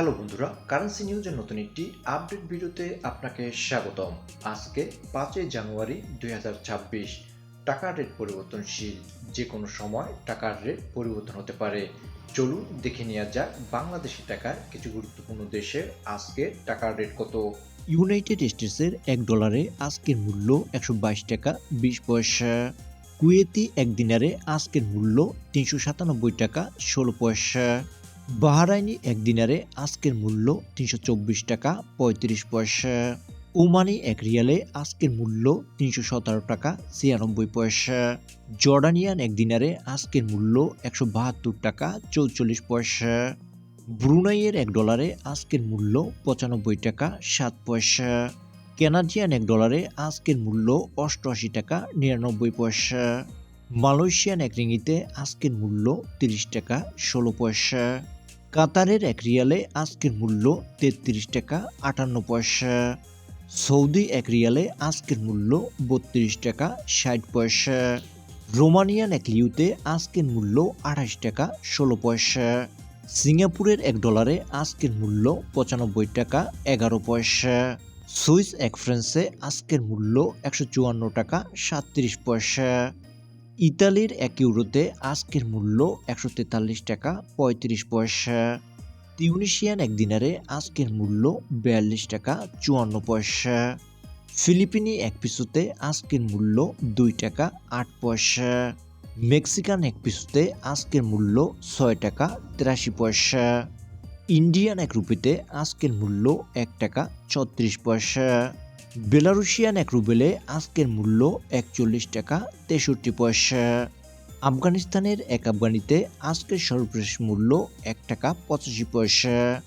Hello বন্ধুরা currency নিউজের নতুন একটি আপডেট ভিডিওতে আপনাকে স্বাগতম। আজকে পাঁচই জানুয়ারি দুই টাকার রেট পরিবর্তনশীল যে কোনো সময় টাকার রেট পরিবর্তন হতে পারে। চলুন দেখে নেওয়া যাক বাংলাদেশি টাকার কিছু গুরুত্বপূর্ণ দেশের আজকে টাকার রেট কত। ইউনাইটেড স্টেটসের এক ডলারে আজকের মূল্য একশো বাইশ টাকা, বিশ পয়সা। কুয়েতি এক দিনারে আজকের মূল্য তিনশো সাতানব্বই টাকা, ষোলো পয়সা। বাহারাইনি এক দিনারে আজকের মূল্য তিনশো চব্বিশ টাকা, পঁয়ত্রিশ পয়সা। ওমানি এক রিয়ালে আজকের মূল্য তিনশো সতেরো টাকা, ছিয়ানব্বই পয়সা। জর্ডানিয়ান এক দিনারে আজকের মূল্য একশো বাহাত্তর টাকা, চৌচল্লিশ পয়সা। ব্রুনাইয়ের এক ডলারে আজকের মূল্য পঁচানব্বই টাকা, সাত পয়সা। কানাডিয়ান এক ডলারে আজকের মূল্য অষ্টআশি টাকা, নিরানব্বই পয়সা। মালয়েশিয়ান এক রিঙ্গিতে আজকের মূল্য তিরিশ টাকা, ষোলো পয়সা। কাতারের এক রিয়ালে আজকের মূল্য তেত্রিশ টাকা আটান্ন পয়সা। সৌদি এক রিয়ালে আজকের মূল্য বত্রিশ টাকা ষাট পয়সা। রোমানিয়ান এক লিউতে আজকের মূল্য আঠাশ টাকা ষোলো পয়সা। সিঙ্গাপুরের এক ডলারে আজকের মূল্য পঁচানব্বই টাকা এগারো পয়সা। সুইস এক ফ্রান্সে আজকের মূল্য একশো চুয়ান্ন টাকা সাতত্রিশ পয়সা। ইতালির এক ইউরোতে আজকের মূল্য একশো তেতাল্লিশ টাকা, পঁয়ত্রিশ পয়সা। তিউনিশিয়ান এক দিনারে আজকের মূল্য বিয়াল্লিশ টাকা, চুয়ান্ন পয়সা। ফিলিপিনি এক পিসুতে আজকের মূল্য দুই টাকা, আট পয়সা। মেক্সিকান এক পিসুতে আজকের মূল্য ছয় টাকা, তিরাশি পয়সা। ইন্ডিয়ান এক রুপিতে আজকের মূল্য এক টাকা, ছত্রিশ পয়সা। বেলারুশিয়ান এক রুবেলে আজকের মূল্য একচল্লিশ টাকা তেষট্টি পয়সা। আফগানিস্তানের এক আফগানিতে আজকের সর্বশেষ মূল্য এক টাকা পঁচাশি পয়সা।